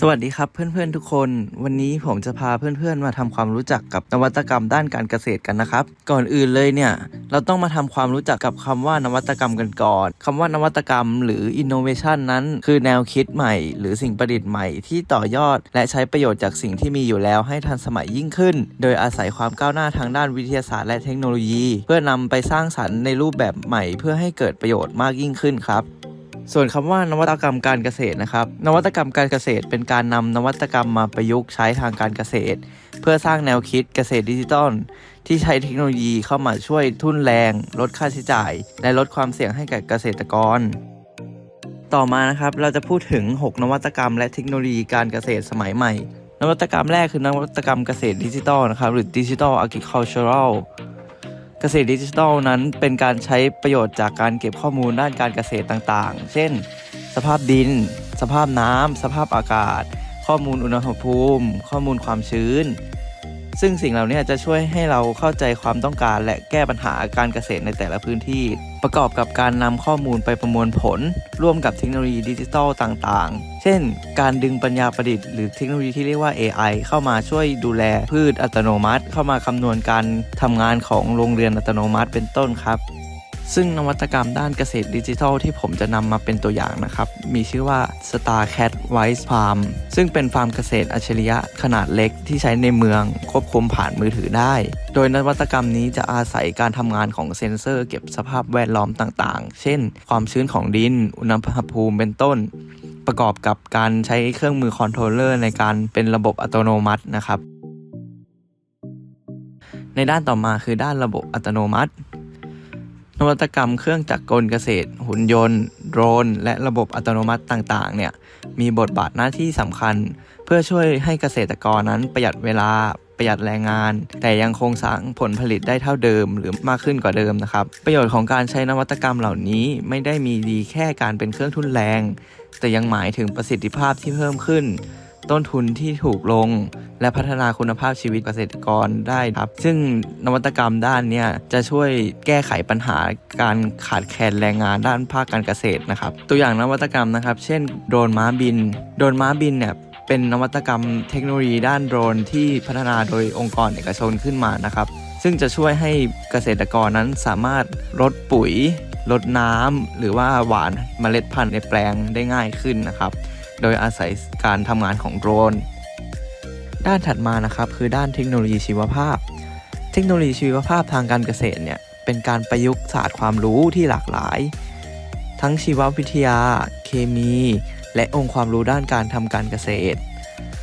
สวัสดีครับเพื่อนๆทุกคน วันนี้ผมจะพาเพื่อนๆมาทำความรู้จักกับนวัตกรรมด้านการเกษตรกันนะครับ ก่อนอื่นเลยเนี่ย เราต้องมาทำความรู้จักกับคำว่านวัตกรรมกันก่อนคำว่านวัตกรรมหรือ innovation นั้น คือแนวคิดใหม่ หรือสิ่งประดิษฐ์ใหม่ที่ต่อยอด และใช้ประโยชน์จากสิ่งที่มีอยู่แล้วให้ทันสมัยยิ่งขึ้น โดยอาศัยความก้าวหน้าทางด้านวิทยาศาสตร์และเทคโนโลยี เพื่อนำไปสร้างสรรค์ในรูปแบบใหม่ เพื่อให้เกิดประโยชน์มากยิ่งขึ้นครับ ส่วนคำว่านวัตกรรมการเกษตรนะครับ นวัตกรรมการเกษตรเป็นการนำนวัตกรรมมาประยุกต์ใช้ทางการเกษตร เพื่อสร้างแนวคิดเกษตรดิจิทัลที่ใช้เทคโนโลยีเข้ามาช่วยทุ่นแรง ลดค่าใช้จ่าย และลดความเสี่ยงให้แกับเกษตรกร ต่อมานะครับเราจะพูดถึง 6 นวัตกรรม และเทคโนโลยีการเกษตรสมัยใหม่ นวัตกรรมแรกคือนวัตกรรมเกษตรดิจิทัลนะครับหรือ Digital Agricultural เเกษตรดิจิทัลนั้นเป็นการใช้ประโยชน์จากการเก็บข้อมูลด้านการเกษตรต่างๆ เช่น สภาพดิน สภาพน้ำสภาพอากาศ ข้อมูลอุณหภูมิ ข้อมูลความชื้น ซึ่งสิ่งเหล่านี้จะช่วยให้เราเข้าใจความต้องการ และแก้ปัญหาการเกษตรในแต่ละพื้นที่ ประกอบกับการนำข้อมูลไปประมวลผล ร่วมกับเทคโนโลยีดิจิทัลต่างๆ เช่น การดึงปัญญาประดิษฐ์หรือเทคโนโลยีที่เรียกว่า AI เข้ามาช่วยดูแลพืชอัตโนมัติ เข้ามาคำนวณการทำงานของโรงเรือนอัตโนมัติเป็นต้นครับ ซึ่งนวัตกรรมด้านเกษตรดิจิทัลที่ผมจะนำมาเป็นตัวอย่างนะครับ มีชื่อว่า StarCat Wise Farm ซึ่งเป็นฟาร์มเกษตรอัจฉริยะขนาดเล็กที่ใช้ในเมืองควบคุมผ่านมือถือได้ โดยนวัตกรรมนี้จะอาศัยการทำงานของเซ็นเซอร์เก็บสภาพแวดล้อมต่างๆ เช่น ความชื้นของดิน อุณหภูมิเป็นต้น ประกอบกับการใช้เครื่องมือคอนโทรลเลอร์ในการเป็นระบบอัตโนมัตินะครับในด้านต่อมาคือด้านระบบอัตโนมัติ นวัตกรรมเครื่องจักรกลเกษตร หุ่นยนต์ โดรน และระบบอัตโนมัติต่างๆ เนี่ย มีบทบาทหน้าที่สำคัญ เพื่อช่วยให้เกษตรกรนั้นประหยัดเวลา ประหยัดแรงงาน แต่ยังคงสร้างผลผลิตได้เท่าเดิมหรือมากขึ้นกว่าเดิมนะครับ ประโยชน์ของการใช้นวัตกรรมเหล่านี้ไม่ได้มีดีแค่การเป็นเครื่องทุนแรง แต่ยังหมายถึงประสิทธิภาพที่เพิ่มขึ้น ต้นทุนที่ถูกลง และพัฒนาคุณภาพชีวิตเกษตรกรได้ครับ ซึ่งนวัตกรรมด้านนี้จะช่วยแก้ไขปัญหาการขาดแคลนแรงงานด้านภาคการเกษตรนะครับ ตัวอย่างนวัตกรรมนะครับ เช่นโดรนม้าบิน โดรนม้าบินเนี่ยเป็นนวัตกรรมเทคโนโลยีด้านโดรนที่พัฒนาโดยองค์กรเอกชนขึ้นมานะครับ ซึ่งจะช่วยให้เกษตรกรนั้นสามารถลดปุ๋ยลดน้ำหรือว่าหวานเมล็ดพันธุ์ในแปลงได้ง่ายขึ้นนะครับ โดยอาศัยการทำงานของโดรน ด้านถัดมานะครับคือด้านเทคโนโลยีชีวภาพ เทคโนโลยีชีวภาพทางการเกษตรเนี่ยเป็นการประยุกต์ศาสตร์ความรู้ที่หลากหลาย ทั้งชีววิทยา เคมี และองค์ความรู้ด้านการทำการเกษตร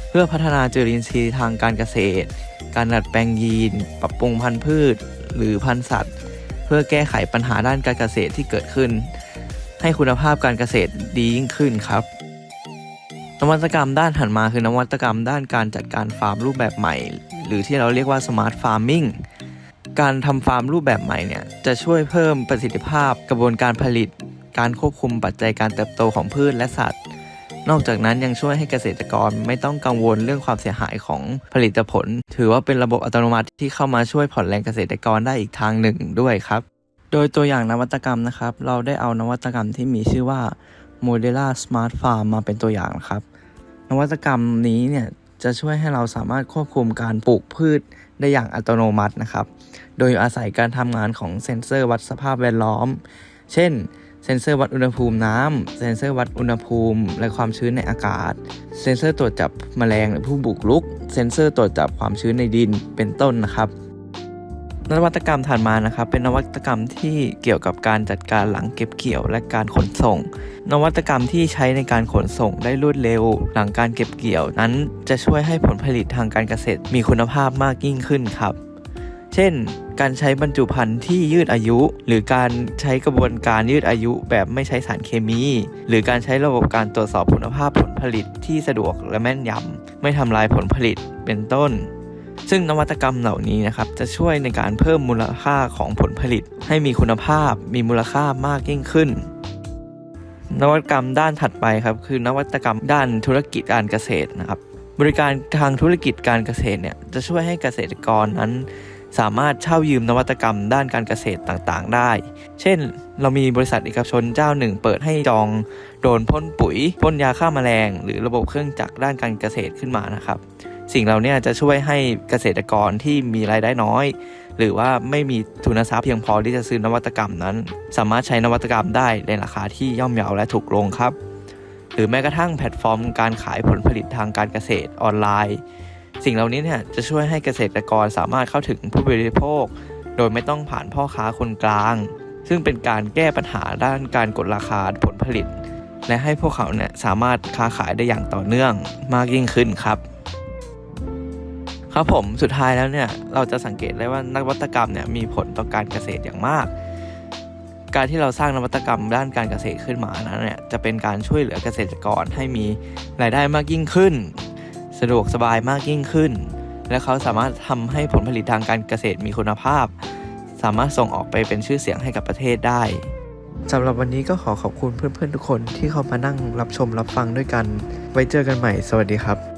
เพื่อพัฒนาจุลินทรีย์ทางการเกษตร การดัดแปลงยีน ปรับปรุงพันธุ์พืช หรือพันธุ์สัตว์ เพื่อแก้ไขปัญหาด้านการเกษตรที่เกิดขึ้น ให้คุณภาพการเกษตรดียิ่งขึ้นครับ นวัตกรรมด้านถัดมาคือนวัตกรรมด้านการจัดการฟาร์มรูปแบบใหม่ หรือที่เราเรียกว่า smart farming การทำฟาร์มรูปแบบใหม่เนี่ยจะช่วยเพิ่มประสิทธิภาพกระบวนการผลิต การควบคุมปัจจัยการเติบโตของพืชและสัตว์ นอกจากนั้นยังช่วยให้เกษตรกรไม่ต้องกังวลเรื่องความเสียหายของผลิตผล ถือว่าเป็นระบบอัตโนมัติที่เข้ามาช่วยผ่อนแรงเกษตรกรได้อีกทางหนึ่งด้วยครับ โดยตัวอย่างนวัตกรรมนะครับ เราได้เอานวัตกรรมที่มีชื่อว่า Modela Smart Farm มาเป็นตัวอย่างนะครับ นวัตกรรมนี้เนี่ยจะช่วยให้เราสามารถควบคุมการปลูกพืชได้อย่างอัตโนมัตินะครับ โดยอาศัยการทำงานของเซ็นเซอร์วัดสภาพแวดล้อม เช่น เซ็นเซอร์วัดอุณหภูมิน้ำ เซ็นเซอร์วัดอุณหภูมิ และความชื้นในอากาศ เซ็นเซอร์ตรวจจับแมลงหรือผู้บุกรุก เซ็นเซอร์ตรวจจับความชื้นในดิน เป็นต้นนะครับ นวัตกรรมถัดมานะครับ เป็นนวัตกรรมที่เกี่ยวกับการจัดการหลังเก็บเกี่ยวและการขนส่ง นวัตกรรมที่ใช้ในการขนส่งได้รวดเร็ว หลังการเก็บเกี่ยวนั้นจะช่วยให้ผลผลิตทางการเกษตรมีคุณภาพมากยิ่งขึ้นครับ เช่น การใช้บรรจุภัณฑ์ที่ยืดอายุ หรือการใช้กระบวนการยืดอายุแบบไม่ใช้สารเคมี หรือการใช้ระบบการตรวจสอบคุณภาพผลผลิตที่สะดวกและแม่นยำไม่ทำลายผลผลิตเป็นต้น ซึ่งนวัตกรรมเหล่านี้นะครับจะช่วยในการเพิ่มมูลค่าของผลผลิต ให้มีคุณภาพมีมูลค่ามากยิ่งขึ้น นวัตกรรมด้านถัดไปครับคือนวัตกรรมด้านธุรกิจการเกษตรนะครับบริการทางธุรกิจการเกษตรเนี่ยจะช่วยให้เกษตรกรนั้น สามารถเช่ายืมนวัตกรรมด้านการเกษตรต่างๆ ได้ เช่น เรามีบริษัทเอกชนเจ้าหนึ่ง เปิดให้จองโดนพ่นปุ๋ยพ่นยาฆ่าแมลง หรือระบบเครื่องจักรด้านการเกษตรขึ้นมานะครับ สิ่งเหล่านี้จะช่วยให้เกษตรกรที่มีรายได้น้อย หรือว่าไม่มีทุนทรัพย์เพียงพอที่จะซื้อนวัตกรรมนั้น สามารถใช้นวัตกรรมได้ในราคาที่ย่อมเยาและถูกลงครับ หรือแม้กระทั่งแพลตฟอร์มการขายผลผลิตทางการเกษตรออนไลน์ สิ่งเหล่านี้เนี่ยจะช่วยให้เกษตรกรสามารถเข้าถึงผู้บริโภค โดยไม่ต้องผ่านพ่อค้าคนกลาง ซึ่งเป็นการแก้ปัญหาด้านการกดราคาผลผลิต และให้พวกเขาเนี่ยสามารถค้าขายได้อย่างต่อเนื่องมากยิ่งขึ้นครับ ครับผมสุดท้ายแล้วเนี่ยเราจะสังเกตได้ว่านักวัตกรรมเนี่ยมีผลต่อการเกษตรอย่างมาก การที่เราสร้างนวัตกรรมด้านการเกษตรขึ้นมานั้นเนี่ยจะเป็นการช่วยเหลือเกษตรกรให้มีรายได้มากยิ่งขึ้น สะดวกสบายมากยิ่งขึ้น และเขาสามารถทำให้ผลผลิตทางการเกษตรมีคุณภาพ สามารถส่งออกไปเป็นชื่อเสียงให้กับประเทศได้สำหรับวันนี้ก็ขอขอบคุณเพื่อนๆทุกคนที่เข้ามานั่งรับชมรับฟังด้วยกัน ไว้เจอกันใหม่ สวัสดีครับ